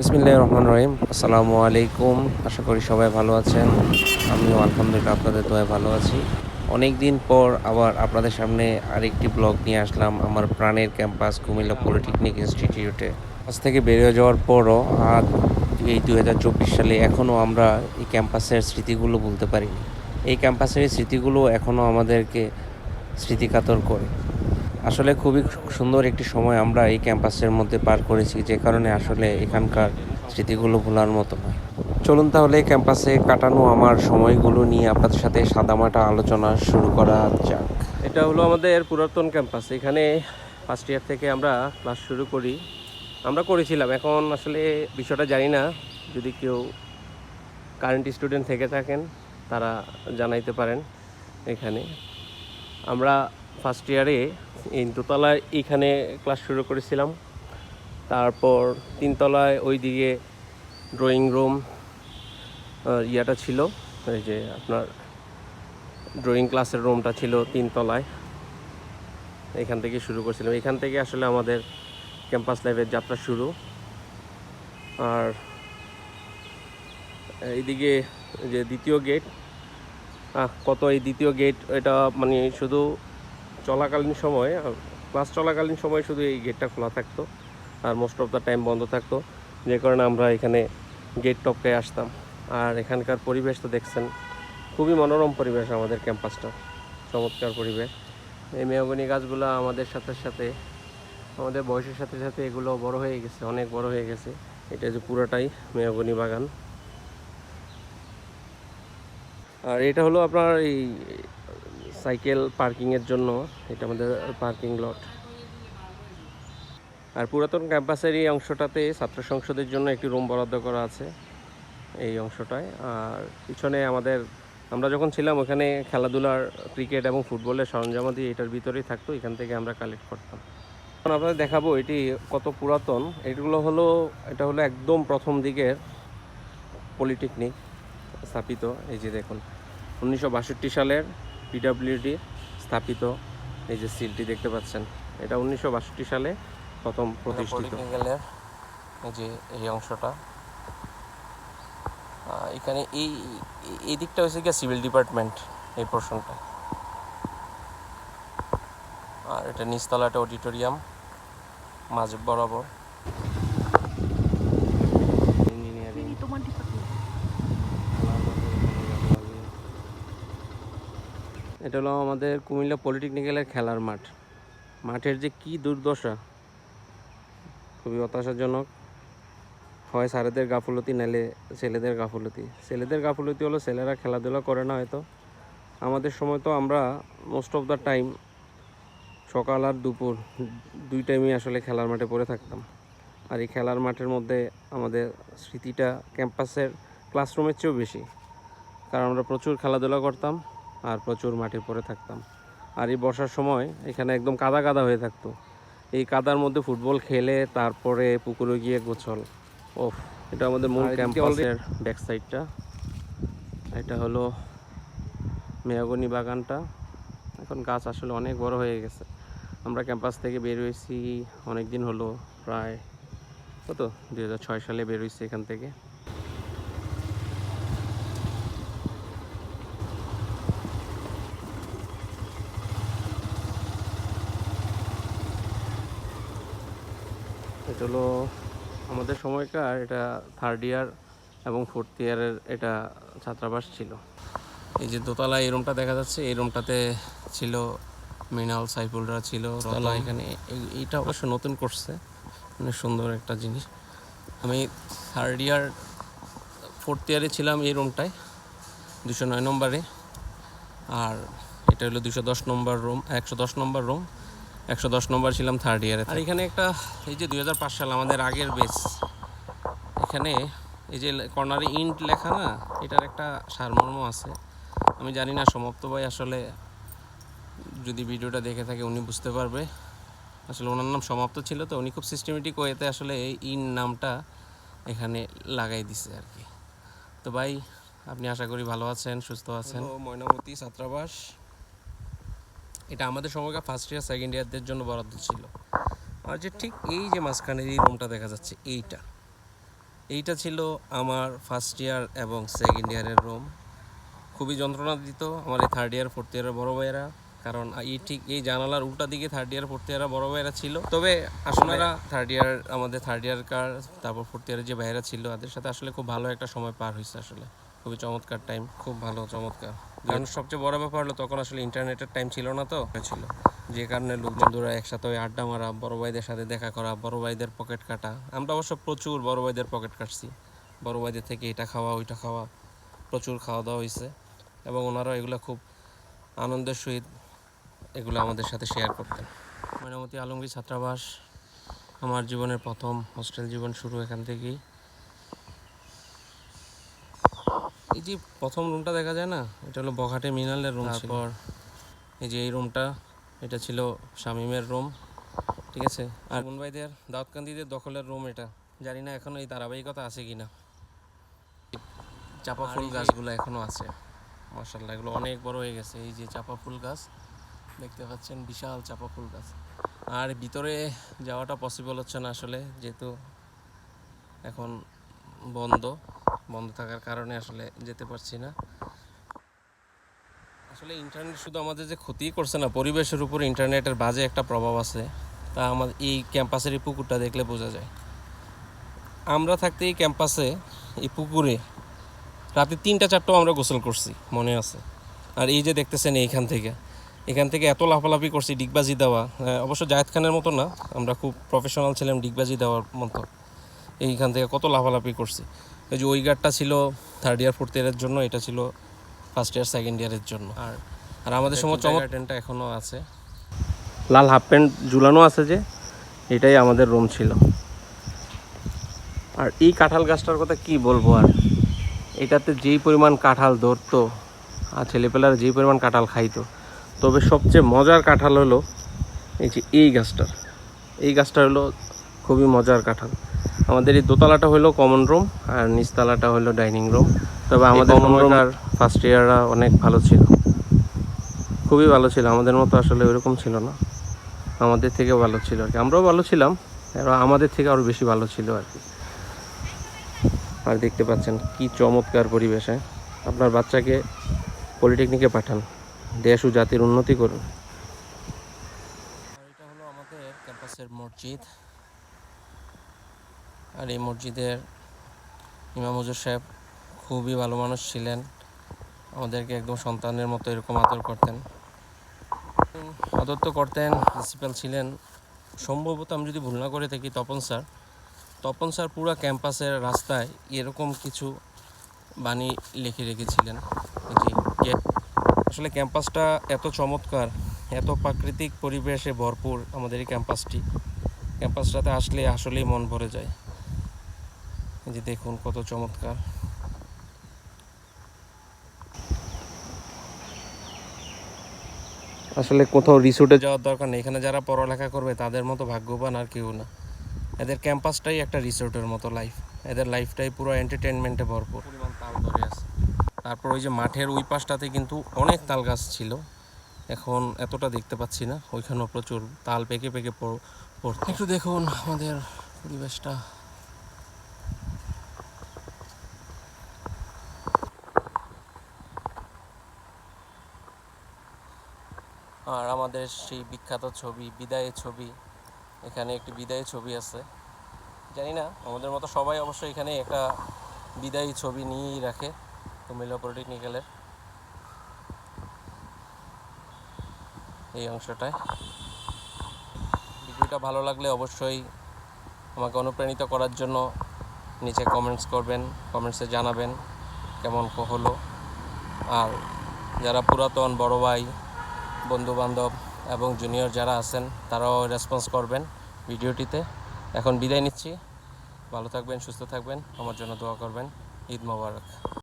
বিসমিল্লাহ রহমান রহিম। আসসালামু আলাইকুম আশা করি সবাই ভালো আছেন। আমিও আলহামদুলিল্লাহ আপনাদের দোয়ায় ভালো আছি। অনেক দিন পর আবার আপনাদের সামনে আরেকটি ব্লগ নিয়ে আসলাম আমার প্রাণের ক্যাম্পাস কুমিল্লা পলিটেকনিক ইনস্টিটিউটে। আজ থেকে বেরিয়ে যাওয়ার পরও আজ এই দু হাজার চব্বিশ সালে এখনও আমরা এই ক্যাম্পাসের স্মৃতিগুলো বলতে পারিনি। এই ক্যাম্পাসের স্মৃতিগুলো এখনও আমাদেরকে স্মৃতিকাতর করে। আসলে খুবই সুন্দর একটি সময় আমরা এই ক্যাম্পাসের মধ্যে পার করেছি, যে কারণে আসলে এখানকার স্মৃতিগুলো ভোলার মতো নয় চলুন তাহলে ক্যাম্পাসে কাটানো আমার সময়গুলো নিয়ে আপনাদের সাথে সাদামাটা আলোচনা শুরু করা যাক। এটা হলো আমাদের পুরাতন ক্যাম্পাস। এখানে ফার্স্ট ইয়ার থেকে আমরা ক্লাস শুরু করি। আমরা করেছিলাম, এখন আসলে বিষয়টা জানি না। যদি কেউ কারেন্ট স্টুডেন্ট থেকে থাকেন, তারা জানাইতে পারেন এখানে। আমরা ফার্স্ট ইয়ারে এই দোতলায় এইখানে ক্লাস শুরু করেছিলাম। তারপর তিনতলায় ওই দিকে ড্রয়িং রুম ইয়াটা ছিল। এই যে আপনার ড্রয়িং ক্লাসের রুমটা ছিল তিনতলায়। এখান থেকে শুরু করছিলাম। এখান থেকে আসলে আমাদের ক্যাম্পাস লাইফের যাত্রা শুরু। আর এইদিকে যে দ্বিতীয় গেট কত এই দ্বিতীয় গেট এটা মানে শুধু চলাকালীন সময় ক্লাস চলাকালীন সময় শুধু এই গেটটা খোলা থাকতো আর মোস্ট অফ দ্য টাইম বন্ধ থাকতো। যে কারণে আমরা এখানে গেট টপকে আসতাম। আর এখানকার পরিবেশ তো দেখছেন, খুবই মনোরম পরিবেশ আমাদের ক্যাম্পাসটা চমৎকার পরিবেশ। এই মেহগনি গাছগুলো আমাদের সাথে সাথে, আমাদের বয়সের সাথে সাথে এগুলো বড় হয়ে গেছে, অনেক বড় হয়ে গেছে। এটা যে পুরোটাই মেহগনি বাগান। আর এটা হলো আপনার এই সাইকেল পার্কিংয়ের জন্য, এটা আমাদের পার্কিং লট। আর পুরাতন ক্যাম্পাসের এই অংশটাতে ছাত্র সংসদের জন্য একটি রুম বরাদ্দ করা আছে, এই অংশটায়। আর পিছনে আমাদের, আমরা যখন ছিলাম, ওখানে খেলাধুলার, ক্রিকেট এবং ফুটবলের সরঞ্জামাদি এটার ভিতরেই থাকতো, এখান থেকে আমরা কালেক্ট করতাম। এখন আপনাদের দেখাবো এটি কত পুরাতন। এগুলো হলো, এটা হলো একদম প্রথম দিকের পলিটেকনিক স্থাপিত, এই যে দেখুন। উনিশশো বাষট্টি সালের পিডাব্লিউডি স্থাপিত। এই যে সিলটি দেখতে পাচ্ছেন এটা উনিশশো বাষট্টি সালে প্রথম প্রতিষ্ঠিত। এই যে এই অংশটা। এখানে এই এই- এই দিকটা হয়েছে গিয়ে সিভিল ডিপার্টমেন্ট এই পোর্শনটা। আর এটা নিচতলাটা অডিটোরিয়াম মাঝ বরাবর। এটা হলো আমাদের কুমিল্লা পলিটেকনিক্যালের খেলার মাঠ। মাঠের যে কি দুর্দশা, খুবই হতাশাজনক। হয় স্যারেদের গাফলতি, নালে ছেলেদের গাফলতি। ছেলেদের গাফলতি হলো ছেলেরা খেলাধুলা করে না হয়তো। আমাদের সময় তো আমরা মোস্ট অফ দ্য টাইম সকাল আর দুপুর দুই টাইমই আসলে খেলার মাঠে পড়ে থাকতাম। আর এই খেলার মাঠের মধ্যে আমাদের স্মৃতিটা ক্যাম্পাসের ক্লাসরুমের চেয়েও বেশি। কারণ আমরা প্রচুর খেলাধুলা করতাম। আর প্রচুর মাঠে পড়ে থাকতাম। আর এই বর্ষার সময় এখানে একদম কাদা কাদা হয়ে থাকতো। এই কাদার মধ্যে ফুটবল খেলে তারপরে পুকুরে গিয়ে গোছল। ও এটা আমাদের মূল ক্যাম্পাসের ব্যাক সাইডটা এটা হলো মেয়াগনি বাগানটা। এখন গাছ আসলে অনেক বড় হয়ে গেছে। আমরা ক্যাম্পাস থেকে বের হয়েছি অনেক দিন হলো প্রায় কত? দু হাজার ছয় সালে বের হয়েছি এখান থেকে। এটা হলো আমাদের সময়কার এটা থার্ড ইয়ার এবং ফোর্থ ইয়ারের এটা ছাত্রাবাস ছিল। এই যে দোতলা এই রুমটা দেখা যাচ্ছে এই রুমটাতে ছিল মৃণাল সাইফুলরা ছিল দোতলা এখানে এই- এইটা অবশ্য নতুন করছে মানে সুন্দর একটা জিনিস। আমি থার্ড ইয়ার ফোর্থ ইয়ারে ছিলাম এই রুমটায় দুশো নয় নম্বরে। আর এটা হলো দুশো দশ নম্বর রুম একশো দশ নম্বর রুম একশো দশ নম্বর ছিলাম থার্ড ইয়ারে আর এখানে একটা এই যে দু হাজার পাঁচ সাল আমাদের আগের বেস এখানে এই যে কর্নারে ইন্ট লেখা না এটার একটা সারমর্ম আছে। আমি জানি না সমাপ্ত ভাই আসলে যদি ভিডিওটা দেখে থাকে উনি বুঝতে পারবে। আসলে ওনার নাম সমাপ্ত ছিল তো উনি খুব সিস্টেমেটিক ওয়েতে আসলে এই ইন নামটা এখানে লাগাই দিছে আর কি। তো ভাই আপনি আশা করি ভালো আছেন সুস্থ আছেন। ময়নামতি ছাত্রাবাস। এটা আমাদের সময়কার ফার্স্ট ইয়ার সেকেন্ড ইয়ারদের জন্য বরাদ্দ ছিল। আর যে ঠিক এই যে মাঝখানে এই রুমটা দেখা যাচ্ছে, এইটা। এইটা ছিল আমার ফার্স্ট ইয়ার এবং সেকেন্ড ইয়ারের রুম খুবই যন্ত্রণা দিত আমার এই থার্ড ইয়ার ফোর্থ ইয়ারের বড় ভাইয়েরা। কারণ এই ঠিক এই জানালার উল্টা দিকে থার্ড ইয়ার ফোর্থ ইয়ারের বড় ভাইয়েরা ছিল। তবে আসলে থার্ড ইয়ার আমাদের থার্ড ইয়ার কার, তারপর ফোর্থ ইয়ারের যে ভাইয়েরা ছিল, তাদের সাথে আসলে খুব ভালো একটা সময় পার হয়েছে আসলে। খুবই চমৎকার টাইম খুব ভালো, চমৎকার। কারণ সবচেয়ে বড় ব্যাপার হলো তখন আসলে ইন্টারনেটের টাইম ছিল না তো। ছিল। যে কারণে লোকবন্ধুরা একসাথে ওই আড্ডা মারা বড় ভাইদের সাথে দেখা করা বড় ভাইদের পকেট কাটা। আমরা অবশ্য প্রচুর বড় ভাইদের পকেট কাটছি। বড় ভাইদের থেকে এটা খাওয়া ওইটা খাওয়া প্রচুর খাওয়া দাওয়া হয়েছে এবং ওনারা এগুলো খুব আনন্দের সহিত এগুলো আমাদের সাথে শেয়ার করতেন। ময়নামতি আলমগীর ছাত্রাবাস আমার জীবনের প্রথম হোস্টেল জীবন শুরু এখান থেকেই। এই যে প্রথম রুমটা দেখা যায় না এটা হলো বঘাটে মিনালের রুম তারপর? এই যে এই রুমটা এটা ছিল শামিমের রুম ঠিক আছে? আর ভাইদের দাউদকান্দিদের দখলের রুম এটা। জানি না এখনও এই ধারাবাহিকতা আছে কিনা। চাপা ফুল গাছগুলো এখনও আছে। মার্শাল্লাহ এগুলো অনেক বড় হয়ে গেছে। এই যে চাপা ফুল গাছ দেখতে পাচ্ছেন বিশাল চাপা ফুল গাছ। আর ভিতরে যাওয়াটা পসিবল হচ্ছে না আসলে যেহেতু এখন বন্ধ। বন্ধ থাকার কারণে আসলে যেতে পারছি না। আসলে ইন্টারনেট শুধু আমাদের যে ক্ষতি করছে না, পরিবেশের উপর ইন্টারনেটের বাজে একটা প্রভাব আছে, তা আমাদের এই ক্যাম্পাসের এই পুকুরটা দেখলে বোঝা যায়। আমরা থাকতে এই ক্যাম্পাসে এই পুকুরে রাতে তিনটা চারটাও আমরা গোসল করছি, মনে আছে। আর এই যে দেখতেছেন এইখান থেকে, এখান থেকে এত লাফালাফি করছি ডিগবাজি দেওয়া অবশ্য জায়েদ খানের মতো না, আমরা খুব প্রফেশনাল ছিলাম ডিগবাজি দেওয়ার মতো। এইখান থেকে কত লাফালাফি করছি। এই যে ওই গার্ডটা ছিল থার্ড ইয়ার ফোর্থ ইয়ারের জন্য এটা ছিল ফার্স্ট ইয়ার সেকেন্ড ইয়ারের জন্য। আর আর আমাদের সময় চমক টেনটা এখনও আছে। লাল হাফ প্যান্ট ঝুলানো আছে যে এটাই আমাদের রুম ছিল। আর এই কাঁঠাল গাছটার কথা কি বলব আর? এটাতে যেই পরিমাণ কাঁঠাল ধরতো আর ছেলেপেলারা যেই পরিমাণ কাঁঠাল খাইতো তবে সবচেয়ে মজার কাঁঠাল হলো এই যে এই গাছটা এই গাছটা হলো খুবই মজার কাঁঠাল। আমাদের এই দোতলাটা হলো কমন রুম আর নিচতলাটা হলো ডাইনিং রুম তবে আমাদের সময়কার ফার্স্ট ইয়াররা অনেক ভালো ছিল। খুবই ভালো ছিল আমাদের মতো আসলে ওইরকম ছিল না। আমাদের থেকে ভালো ছিল আর কি। আমরাও ভালো ছিলাম আর আমাদের থেকে আরও বেশি ভালো ছিল আর কি। আর দেখতে পাচ্ছেন কি চমৎকার পরিবেশে আপনার বাচ্চাকে পলিটেকনিকে পাঠান। দেশ ও জাতির উন্নতি করুন। এটা হলো আমাদের ক্যাম্পাসের মসজিদ। আর এই মসজিদের ইমাম হুজুর সাহেব খুবই ভালো মানুষ ছিলেন। আমাদেরকে একদম সন্তানের মতো এরকম আদর করতেন। আদর তো করতেন, প্রিন্সিপাল ছিলেন। সম্ভবত আমি যদি ভুল না করে থাকি, তপন স্যার। তপন স্যার পুরো ক্যাম্পাসের রাস্তায় এরকম কিছু বাণী লিখে রেখেছিলেন। কে- আসলে ক্যাম্পাসটা এত চমৎকার, এত প্রাকৃতিক পরিবেশে ভরপুর আমাদের এই ক্যাম্পাসটি। ক্যাম্পাসটাতে আসলে আসলেই মন ভরে যায়। এই যে দেখুন কত চমৎকার। আসলে কোথাও রিসোর্টে যাওয়ার দরকার নেই। এখানে যারা পড়ালেখা করবে তাদের মতো ভাগ্যবান আর কেউ না। এদের ক্যাম্পাসটাই একটা রিসোর্টের মতো লাইফ এদের লাইফটাই পুরো এন্টারটেনমেন্টে ভরপুর। পরিমাণ তাল ধরে আছে। তারপর ওই যে মাঠের ওই পাশটাতে কিন্তু অনেক তাল গাছ ছিল। এখন এতটা দেখতে পাচ্ছি না। ওইখানেও প্রচুর তাল পেকে পেকে পড়- পড়তো। একটু দেখুন আমাদের পরিবেশটা আর আমাদের সেই বিখ্যাত ছবি, বিদায়ের ছবি। এখানে একটি বিদায়ী ছবি আছে। জানি না, আমাদের মতো সবাই অবশ্যই এখানে একটা বিদায়ী ছবি নিয়েই রাখে কুমিল্লা পলিটেকনিক্যালের এই অংশটায়। ভিডিওটা ভালো লাগলে অবশ্যই আমাকে অনুপ্রাণিত করার জন্য নিচে কমেন্টস করবেন কমেন্টসে জানাবেন কেমন হলো। আর যারা পুরাতন বড় ভাই বন্ধু বান্ধব এবং জুনিয়র যারা আছেন, তারাও রেসপন্স করবেন ভিডিওটিতে। এখন বিদায় নিচ্ছি। ভালো থাকবেন, সুস্থ থাকবেন। আমার জন্য দোয়া করবেন। ঈদ মোবারক।